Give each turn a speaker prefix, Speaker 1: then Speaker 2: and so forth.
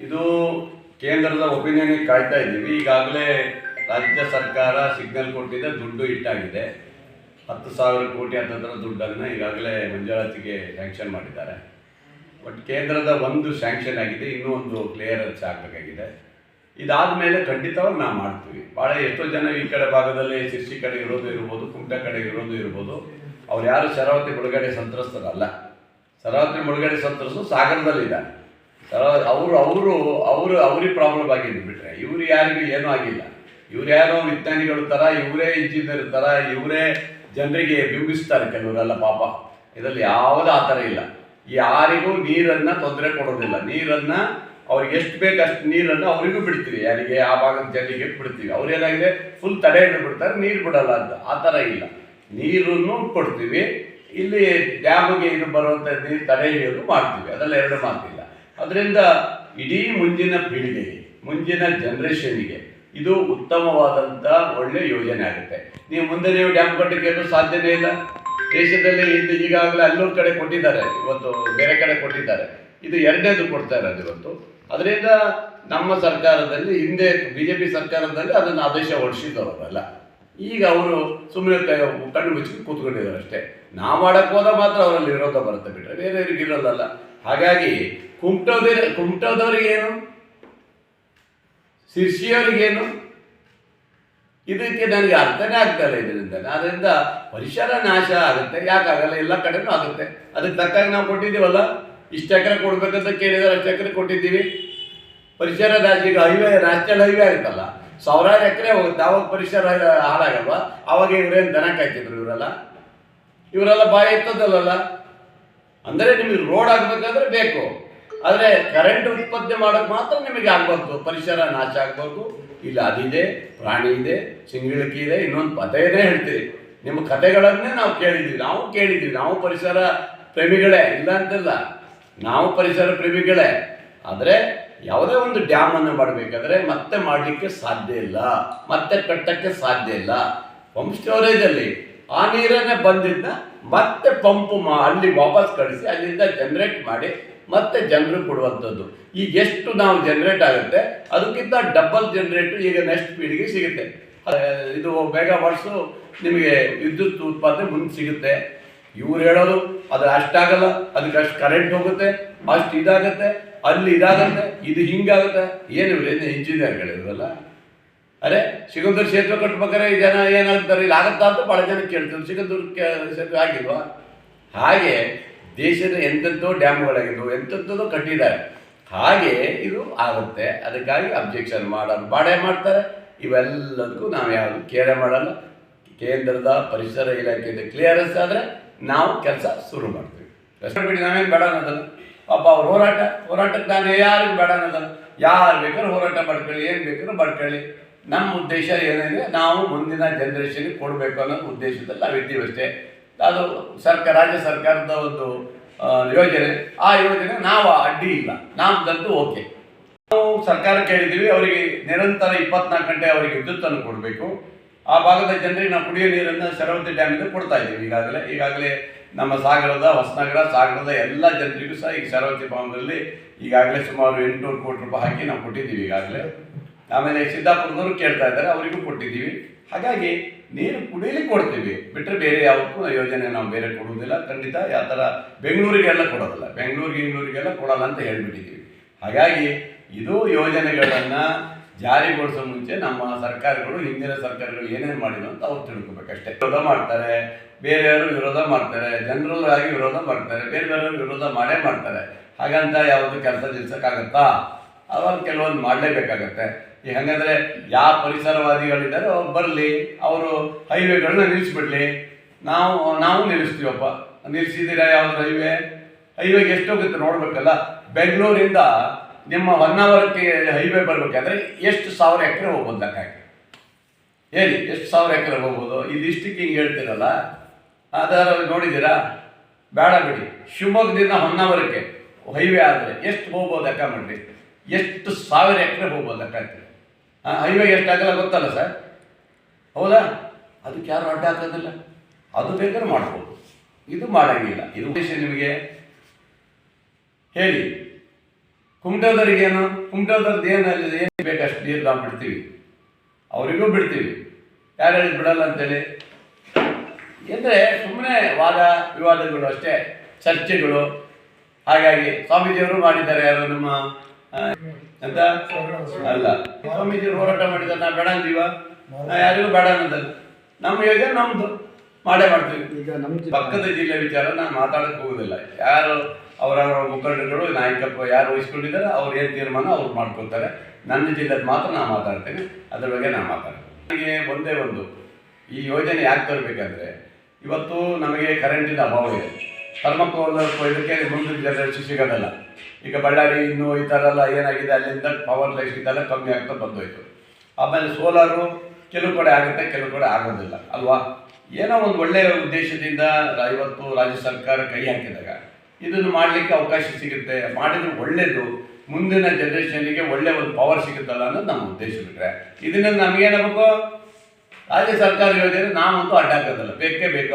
Speaker 1: ಇದು ಕೇಂದ್ರದ ಒಪಿನಿಯನ್ ಕಾಯ್ತಾ ಇದ್ದೀವಿ. ಈಗಾಗಲೇ ರಾಜ್ಯ ಸರ್ಕಾರ ಸಿಗ್ನಲ್ ಕೊಟ್ಟಿದೆ, ದುಡ್ಡು ಇಟ್ಟಾಗಿದೆ ಹತ್ತು ಸಾವಿರ ಕೋಟಿ ಹತ್ತತ್ರ ದುಡ್ಡನ್ನು ಈಗಾಗಲೇ ಮಂಜೂರಾತಿಗೆ ಸ್ಯಾಂಕ್ಷನ್ ಮಾಡಿದ್ದಾರೆ. ಬಟ್ ಕೇಂದ್ರದ ಒಂದು ಸ್ಯಾಂಕ್ಷನ್ ಆಗಿದೆ, ಇನ್ನೂ ಒಂದು ಕ್ಲಿಯರೆನ್ಸ್ ಆಗಬೇಕಾಗಿದೆ. ಇದಾದ ಮೇಲೆ ಖಂಡಿತವಾಗಿ ನಾವು ಮಾಡ್ತೀವಿ. ಭಾಳ ಎಷ್ಟೋ ಜನ ಈ ಕಡೆ ಭಾಗದಲ್ಲಿ ಶಿರ್ಸಿ ಕಡೆ ಇರೋದು ಇರ್ಬೋದು, ಕುಮಟ ಕಡೆ ಇರೋದು ಇರ್ಬೋದು. ಅವ್ರು ಯಾರು ಶರಾವತಿ ಮುಳುಗಡೆ ಸಂತ್ರಸ್ತರಲ್ಲ. ಶರಾವತಿ ಮುಳುಗಡೆ ಸಂತ್ರಸ್ತರು ಸಾಗರದಲ್ಲಿದ್ದಾರೆ. ಅವರು ಅವರು ಅವರು, ಅವ್ರಿಗೆ ಪ್ರಾಬ್ಲಮ್ ಆಗಿದೆ ಬಿಟ್ರೆ, ಇವ್ರು ಯಾರಿಗೂ ಏನೂ ಆಗಿಲ್ಲ. ಇವ್ರು ಯಾರೋ ವಿಜ್ಞಾನಿಗಳು ಥರ ಇವರೇ ಇಂಜಿನಿಯರ್ ಥರ ಇವರೇ ಜನರಿಗೆ ಬಿಂಬಿಸ್ತಾರೆ ಕೆಲವರೆಲ್ಲ ಪಾಪ. ಇದರಲ್ಲಿ ಯಾವುದೂ ಆ ಥರ ಇಲ್ಲ. ಯಾರಿಗೂ ನೀರನ್ನು ತೊಂದರೆ ಕೊಡೋದಿಲ್ಲ. ನೀರನ್ನು ಅವ್ರಿಗೆ ಎಷ್ಟು ಬೇಕು ಅಷ್ಟು ನೀರನ್ನು ಅವರಿಗೂ ಬಿಡ್ತೀವಿ. ಯಾರಿಗೆ ಆ ಭಾಗದ ಜನರಿಗೆ ಬಿಡ್ತೀವಿ. ಅವ್ರೇನಾಗಿದೆ ಫುಲ್ ತಡೆ ಬಿಡ್ತಾರೆ, ನೀರು ಬಿಡಲ್ಲ ಅಂತ. ಆ ಥರ ಇಲ್ಲ. ನೀರನ್ನು ಕೊಡ್ತೀವಿ. ಇಲ್ಲಿ ಡ್ಯಾಮ್ಗೆ ಇದು ಬರುವಂಥ ನೀರು ತಡೆ ಹಿಡಿಯೋದು ಮಾಡ್ತೀವಿ. ಅದೆಲ್ಲ ಎರಡು ಮಾತಿಲ್ಲ. ಅದರಿಂದ ಇಡೀ ಮುಂದಿನ ಪೀಳಿಗೆ ಮುಂದಿನ ಜನ್ರೇಷನ್ಗೆ ಇದು ಉತ್ತಮವಾದಂಥ ಒಳ್ಳೆ ಯೋಜನೆ ಆಗುತ್ತೆ. ನೀವು ಮುಂದೆ ನೀವು ಡ್ಯಾಮ್ ಕಟ್ಟಕ್ಕೆ ಸಾಧ್ಯನೇ ಇಲ್ಲ. ದೇಶದಲ್ಲಿ ಇದು ಈಗಾಗಲೇ ಅಲ್ಲೂರು ಕಡೆ ಕೊಟ್ಟಿದ್ದಾರೆ. ಇವತ್ತು ಬೇರೆ ಕಡೆ ಕೊಟ್ಟಿದ್ದಾರೆ. ಇದು ಎರಡನೇದು ಕೊಡ್ತಾ ಇರೋದು ಇವತ್ತು. ಅದರಿಂದ ನಮ್ಮ ಸರ್ಕಾರದಲ್ಲಿ, ಹಿಂದೆ ಬಿ ಜೆ ಪಿ ಸರ್ಕಾರದಲ್ಲಿ ಅದನ್ನು ಆದೇಶ ಹೊಡಿಸಿದವರಲ್ಲ ಈಗ ಅವರು ಸುಮ್ಮನೆ ಕಣ್ಣು ಮುಚ್ಚಿ ಕೂತ್ಕೊಂಡಿದ್ದಾರೆ ಅಷ್ಟೇ. ನಾವು ಮಾಡಕ್ಕೆ ಹೋದ ಮಾತ್ರ ಅವರಲ್ಲಿ ವಿರೋಧ ಬರುತ್ತೆ ಬಿಟ್ಟರೆ ಬೇರೆಯವ್ರಿಗೆ ಇರೋದಲ್ಲ. ಹಾಗಾಗಿ ಕುಮಟೋದ ಕುಮಟೋದವ್ರಿಗೇನು ಶಿರ್ಷಿಯವರಿಗೇನು ಇದಕ್ಕೆ ನನಗೆ ಅರ್ಥನೇ ಇಲ್ಲ ಇದರಿಂದ ಅದರಿಂದ ಪರಿಸರ ನಾಶ ಆಗುತ್ತೆ. ಯಾಕಾಗಲ್ಲ ಎಲ್ಲ ಕಡೆನೂ ಆಗುತ್ತೆ. ಅದಕ್ಕೆ ತಕ್ಕಾಗಿ ನಾವು ಕೊಟ್ಟಿದ್ದೀವಲ್ಲ? ಇಷ್ಟು ಎಕರೆ ಕೊಡ್ಬೇಕಂತ ಕೇಳಿದರೆ, ಅಷ್ಟು ಎಕರೆ ಕೊಟ್ಟಿದ್ದೀವಿ. ಪರಿಸರ ನಾಶ ಈಗ ಹೈವೇ, ನ್ಯಾಷನಲ್ ಹೈವೇ ಆಗುತ್ತಲ್ಲ ಸಾವಿರಾರು ಎಕರೆ ಹೋಗುತ್ತೆ. ಆವಾಗ ಪರಿಸರ ಹಾಳಾಗಲ್ವಾ? ಆವಾಗ ಇವರೇನು ದನ ಕಾಯ್ತಿದ್ರು ಇವರೆಲ್ಲ? ಇವರೆಲ್ಲ ಬಾಯಿ ಎತ್ತದಲ್ಲ ಅಂದರೆ ನಿಮಗೆ ರೋಡ್ ಆಗಬೇಕಾದ್ರೆ ಬೇಕು. ಆದರೆ ಕರೆಂಟ್ ಉತ್ಪತ್ತಿ ಮಾಡೋಕ್ಕೆ ಮಾತ್ರ ನಿಮಗೆ ಆಗಬಾರ್ದು. ಪರಿಸರ ನಾಶ ಆಗಬಾರ್ದು. ಇಲ್ಲ, ಅದಿದೆ, ಪ್ರಾಣಿ ಇದೆ ಸಿಂಗಿಳಕಿ ಇದೆ, ಇನ್ನೊಂದು ಕಥೆಯೇ ಹೇಳ್ತೀವಿ. ನಿಮ್ಮ ಕಥೆಗಳನ್ನೇ ನಾವು ಕೇಳಿದ್ದೀವಿ. ನಾವು ಕೇಳಿದ್ದೀವಿ. ನಾವು ಪರಿಸರ ಪ್ರೇಮಿಗಳೇ. ಇಲ್ಲ ಅಂತಲ್ಲ. ನಾವು ಪರಿಸರ ಪ್ರೇಮಿಗಳೇ. ಆದರೆ ಯಾವುದೇ ಒಂದು ಡ್ಯಾಮನ್ನು ಮಾಡಬೇಕಾದ್ರೆ ಮತ್ತೆ ಮಾಡಲಿಕ್ಕೆ ಸಾಧ್ಯ ಇಲ್ಲ. ಮತ್ತೆ ಕಟ್ಟಕ್ಕೆ ಸಾಧ್ಯ ಇಲ್ಲ. ಹೋಮ್ ಸ್ಟೋರೇಜಲ್ಲಿ ಆ ನೀರನ್ನೇ ಬಂದಿದ್ದ ಮತ್ತೆ ಪಂಪ್ ಮಾ ಅಲ್ಲಿ ವಾಪಸ್ ಕಳಿಸಿ ಅಲ್ಲಿಂದ ಜನರೇಟ್ ಮಾಡಿ ಮತ್ತೆ ಜನರು ಕೊಡುವಂಥದ್ದು. ಈಗ ಎಷ್ಟು ನಾವು ಜನರೇಟ್ ಆಗುತ್ತೆ, ಅದಕ್ಕಿಂತ ಡಬಲ್ ಜನರೇಟ್ ಈಗ ನೆಕ್ಸ್ಟ್ ಪೀಳಿಗೆ ಸಿಗುತ್ತೆ. ಇದು ಬೇಗ ವರ್ಷ ನಿಮಗೆ ವಿದ್ಯುತ್ ಉತ್ಪಾದನೆ ಮುಂದೆ ಸಿಗುತ್ತೆ. ಇವ್ರು ಹೇಳೋದು ಅದು ಅಷ್ಟಾಗಲ್ಲ ಅದಕ್ಕೆ ಅಷ್ಟು ಕರೆಂಟ್ ಹೋಗುತ್ತೆ, ಅಷ್ಟು ಇದಾಗುತ್ತೆ, ಅಲ್ಲಿ ಇದಾಗುತ್ತೆ, ಇದು ಹಿಂಗಾಗುತ್ತೆ. ಏನು ಏನು ಇಂಜಿನಿಯರ್ಗಳಿರಲ್ಲ ಅರೆ ಸಿಗಂದೂರು ಸೇತುವೆ ಈ ಜನ ಏನಾಗ್ತಾರೆ ಇಲ್ಲಿ ಆಗತ್ತಾ ಅಂತ ಭಾಳ ಜನ ಕೇಳ್ತಾರೆ. ಸಿಗಂದೂರು ಸೇತುವೆ ಆಗಿಲ್ವಾ? ಹಾಗೆ ದೇಶದ ಎಂತೆಂಥೋ ಡ್ಯಾಮ್ಗಳಾಗಿದ್ವು ಎಂತೆಂಥದ್ದು ಕಟ್ಟಿದ್ದಾರೆ. ಹಾಗೆ ಇದು ಆಗುತ್ತೆ. ಅದಕ್ಕಾಗಿ ಅಬ್ಜೆಕ್ಷನ್ ಮಾಡೋದು ಬಾಡೆ ಮಾಡ್ತಾರೆ. ಇವೆಲ್ಲದಕ್ಕೂ ನಾವು ಯಾವುದು ಕೇರೆ ಮಾಡಲ್ಲ. ಕೇಂದ್ರದ ಪರಿಸರ ಇಲಾಖೆಯಿಂದ ಕ್ಲಿಯರೆನ್ಸ್ ಆದರೆ ನಾವು ಕೆಲಸ ಶುರು ಮಾಡ್ತೀವಿ. ಅಷ್ಟೇ ಬಿಡಿ, ನಾವೇನು ಬೇಡ ಅನ್ನೋದಲ್ಲ. ಪಾಪ ಅವ್ರ ಹೋರಾಟ, ಹೋರಾಟಕ್ಕೆ ನಾನು ಯಾರಿಗೂ ಬೇಡ ಅನ್ನೋದಲ್ಲ. ಯಾರು ಬೇಕಾದ್ರೂ ಹೋರಾಟ ಮಾಡ್ಕೊಳ್ಳಿ, ಏನು ಬೇಕಾದ್ರೂ ಮಾಡ್ಕೊಳ್ಳಿ. ನಮ್ಮ ಉದ್ದೇಶ ಏನಿದೆ, ನಾವು ಮುಂದಿನ ಜನ್ರೇಷನ್ಗೆ ಕೊಡಬೇಕು ಅನ್ನೋ ಉದ್ದೇಶದಲ್ಲಿ ನಾವು ಇದ್ದೀವಿ ಅಷ್ಟೇ. ಅದು ಸರ್ಕಾರ ರಾಜ್ಯ ಸರ್ಕಾರದ ಒಂದು ಯೋಜನೆ. ಆ ಯೋಜನೆ ನಾವು ಅಡ್ಡಿ ಇಲ್ಲ. ನಮ್ದಂತೂ ಓಕೆ. ನಾವು ಸರ್ಕಾರ ಕೇಳಿದ್ದೀವಿ, ಅವರಿಗೆ ನಿರಂತರ ಇಪ್ಪತ್ನಾಲ್ಕು ಗಂಟೆ ಅವರಿಗೆ ವಿದ್ಯುತ್ತನ್ನು ಕೊಡಬೇಕು. ಆ ಭಾಗದ ಜನರಿಗೆ ನಾವು ಕುಡಿಯೋ ನೀರನ್ನು ಶರವತಿ ಡ್ಯಾಮಿಂದ ಕೊಡ್ತಾ ಇದ್ದೀವಿ. ಈಗಾಗಲೇ ಈಗಾಗಲೇ ನಮ್ಮ ಸಾಗರದ, ಹೊಸನಗರ, ಸಾಗರದ ಎಲ್ಲ ಜನರಿಗೂ ಸಹ ಈಗ ಶರವತಿ ಭವನದಲ್ಲಿ ಈಗಾಗಲೇ ಸುಮಾರು ಎಂಟುನೂರು ಕೋಟಿ ರೂಪಾಯಿ ಹಾಕಿ ನಾವು ಕೊಟ್ಟಿದ್ದೀವಿ ಈಗಾಗಲೇ. ಆಮೇಲೆ ಸಿದ್ದಾಪುರದವರು ಕೇಳ್ತಾ ಇದ್ದಾರೆ, ಅವರಿಗೂ ಕೊಟ್ಟಿದ್ದೀವಿ. ಹಾಗಾಗಿ ನೀರು ಕುಡಿಯಲಿಕ್ಕೆ ಕೊಡ್ತೀವಿ. ಬಿಟ್ಟರೆ ಬೇರೆ ಯಾವಕ್ಕೂ ಯೋಜನೆ ನಾವು ಬೇರೆ ಕೊಡುವುದಿಲ್ಲ. ಖಂಡಿತ ಯಾವ ಥರ ಬೆಂಗಳೂರಿಗೆಲ್ಲ ಕೊಡೋದಿಲ್ಲ. ಬೆಂಗಳೂರಿಗೆ ಇಂಗ್ಳೂರಿಗೆಲ್ಲ ಕೊಡಲ್ಲ ಅಂತ ಹೇಳ್ಬಿಟ್ಟಿದ್ದೀವಿ. ಹಾಗಾಗಿ ಇದು ಯೋಜನೆಗಳನ್ನು ಜಾರಿಗೊಳಿಸೋ ಮುಂಚೆ ನಮ್ಮ ಸರ್ಕಾರಗಳು, ಹಿಂದಿನ ಸರ್ಕಾರಗಳು ಏನೇನು ಮಾಡಿದ್ರು ಅಂತ ಅವ್ರು ತಿಳ್ಕೊಬೇಕಷ್ಟೇ. ವಿರೋಧ ಮಾಡ್ತಾರೆ. ಬೇರೆಯವರು ವಿರೋಧ ಮಾಡ್ತಾರೆ. ಜನರಲ್ ಆಗಿ ವಿರೋಧ ಮಾಡ್ತಾರೆ. ಬೇರೆ ಬೇರೆಯವರು ವಿರೋಧ ಮಾಡೇ ಮಾಡ್ತಾರೆ. ಹಾಗಂತ ಯಾವುದು ಕೆಲಸ ನಿಲ್ಸೋಕ್ಕಾಗತ್ತಾ? ಅವಾಗ ಕೆಲವೊಂದು ಮಾಡಲೇಬೇಕಾಗತ್ತೆ. ಹಂಗಂದ್ರೆ ಯಾವ ಪರಿಸರವಾದಿಗಳಿದ್ದಾರೆ ಅವ್ರು ಬರಲಿ, ಅವರು ಹೈವೇಗಳನ್ನ ನಿಲ್ಲಿಸ್ಬಿಡ್ಲಿ. ನಾವು ನಾವು ನಿಲ್ಲಿಸ್ತೀವಪ್ಪ. ನಿಲ್ಲಿಸಿದ್ದೀರಾ ಯಾವ್ದು ಹೈವೇ? ಹೈವೇಗೆ ಎಷ್ಟು ಹೋಗುತ್ತೆ ನೋಡ್ಬೇಕಲ್ಲ? ಬೆಂಗಳೂರಿಂದ ನಿಮ್ಮ ಹೊನ್ನಾವರಕ್ಕೆ ಹೈವೇ ಬರಬೇಕಾದ್ರೆ ಎಷ್ಟು ಸಾವಿರ ಎಕರೆ ಹೋಗ್ಬೋದು ಲೆಕ್ಕ ಹಾಕಿ. ಹೇಳಿ, ಎಷ್ಟು ಸಾವಿರ ಎಕರೆ ಹೋಗ್ಬೋದು? ಈ ಇಷ್ಟಕ್ಕೆ ಹಿಂಗೆ ಹೇಳ್ತೀರಲ್ಲ? ಅದರ ನೋಡಿದ್ದೀರಾ? ಬೇಡ ಬಿಡಿ. ಶಿವಮೊಗ್ಗದಿಂದ ಹೊನ್ನಾವರಕ್ಕೆ ಹೈವೇ ಆದರೆ ಎಷ್ಟು ಹೋಗ್ಬೋದು ಲೆಕ್ಕ ಮಾಡಿ ಎಷ್ಟು ಸಾವಿರ ಎಕರೆ ಹೋಗ್ಬೋದು ಲೆಕ್ಕ ಹೈವೇ ಎಷ್ಟಾಗಲ್ಲ ಗೊತ್ತಲ್ಲ ಸರ್ ಹೌದಾ? ಅದಕ್ಕೆ ಯಾರು ಅಡ್ಡ ಹಾಕೋದಿಲ್ಲ. ಅದು ಬೇಕಾದ್ರೆ ಮಾಡ್ಬೋದು. ಇದು ಮಾಡಂಗಿಲ್ಲ. ಇದು ಉದ್ದೇಶ ನಿಮಗೆ. ಹೇಳಿ. ಕುಮಟೋದವ್ರಿಗೆ ಏನು? ಕುಮಟೋದವ್ರದ್ದು ಏನು ಅಲ್ಲಿ ಏನು ಬೇಕಷ್ಟು ನೀರು ನಾವು ಬಿಡ್ತೀವಿ ಅವರಿಗೂ ಬಿಡ್ತೀವಿ. ಯಾರು ಹೇಳಿ ಬಿಡಲ್ಲ ಅಂತೇಳಿ? ಎಂದರೆ ಸುಮ್ಮನೆ ವಾದ ವಿವಾದಗಳು ಅಷ್ಟೇ, ಚರ್ಚೆಗಳು. ಹಾಗಾಗಿ ಸ್ವಾಮೀಜಿಯವರು ಮಾಡಿದ್ದಾರೆ ಯಾರು ನಮ್ಮ ಎಂತ? ಅಲ್ಲ. ಸ್ವಾಮೀಜಿ ಹೋರಾಟ ಮಾಡಿದ್ದಾರೆ ನಾವು ಬೇಡ ಅಂತೀವ ಯಾರಿಗೂ ಬೇಡ ಅನ್ನೋದಲ್ಲ. ನಮ್ಮ ಯೋಜನೆ ನಮ್ಮದು ಮಾಡೇ ಮಾಡ್ತೀವಿ.
Speaker 2: ಈಗ ನಮ್ಮ
Speaker 1: ಪಕ್ಕದ ಜಿಲ್ಲೆ ವಿಚಾರ ನಾನು ಮಾತಾಡಕ್ಕೆ ಹೋಗುದಿಲ್ಲ. ಯಾರು ಅವರವರ ಮುಖಂಡರುಗಳು ನಾಯಕತ್ವ ಯಾರು ವಹಿಸ್ಕೊಂಡಿದ್ದಾರೆ ಅವ್ರು ಏನು ತೀರ್ಮಾನ ಅವ್ರು ಮಾಡ್ಕೊತಾರೆ ನನ್ನ ಜಿಲ್ಲೆ ಮಾತ್ರ ನಾನು ಮಾತಾಡ್ತೇನೆ. ಅದ್ರ ಬಗ್ಗೆ ನಾನು ಮಾತಾಡ್ತೇನೆ. ನನಗೆ ಒಂದೇ ಒಂದು ಈ ಯೋಜನೆ ಯಾಕೆ ತರಬೇಕಂದ್ರೆ ಇವತ್ತು ನಮಗೆ ಕರೆಂಟಿನ ಅಭಾವ ಇದೆ. ಥರ್ಮಕೋಲ್ ಇದಕ್ಕೆ ಮುಂದಿನ ಜನರೇಷನ್ ಸಿಗೋದಲ್ಲ. ಈಗ ಬಳ್ಳಾರಿ ಇನ್ನು ಈ ಥರ ಎಲ್ಲ ಏನಾಗಿದೆ, ಅಲ್ಲಿಂದ ಪವರ್ ಲೈಫ್ ಇದೆಲ್ಲ ಕಮ್ಮಿ ಆಗ್ತಾ ಬಂದೋಯ್ತು. ಆಮೇಲೆ ಸೋಲಾರು ಕೆಲವು ಕಡೆ ಆಗುತ್ತೆ, ಕೆಲವು ಕಡೆ ಆಗೋದಿಲ್ಲ, ಅಲ್ವಾ? ಏನೋ ಒಂದು ಒಳ್ಳೆಯ ಉದ್ದೇಶದಿಂದ ಇವತ್ತು ರಾಜ್ಯ ಸರ್ಕಾರ ಕೈ ಹಾಕಿದಾಗ ಇದನ್ನು ಮಾಡಲಿಕ್ಕೆ ಅವಕಾಶ ಸಿಗುತ್ತೆ, ಮಾಡಿದ್ರೆ ಒಳ್ಳೆಯದು ಮುಂದಿನ ಜನರೇಷನ್ಗೆ ಒಳ್ಳೆ ಒಂದು ಪವರ್ ಸಿಗುತ್ತಲ್ಲ ಅನ್ನೋದು ನಮ್ಮ ಉದ್ದೇಶ ಬಿಟ್ರೆ. ಇದನ್ನ ನಮಗೇನಾಗಬೇಕು ರಾಜ್ಯ ಸರ್ಕಾರ ಯೋಜನೆ ನಾವಂತೂ ಅಡ್ಡ ಹಾಕೋದಲ್ಲ, ಬೇಕೇ ಬೇಕು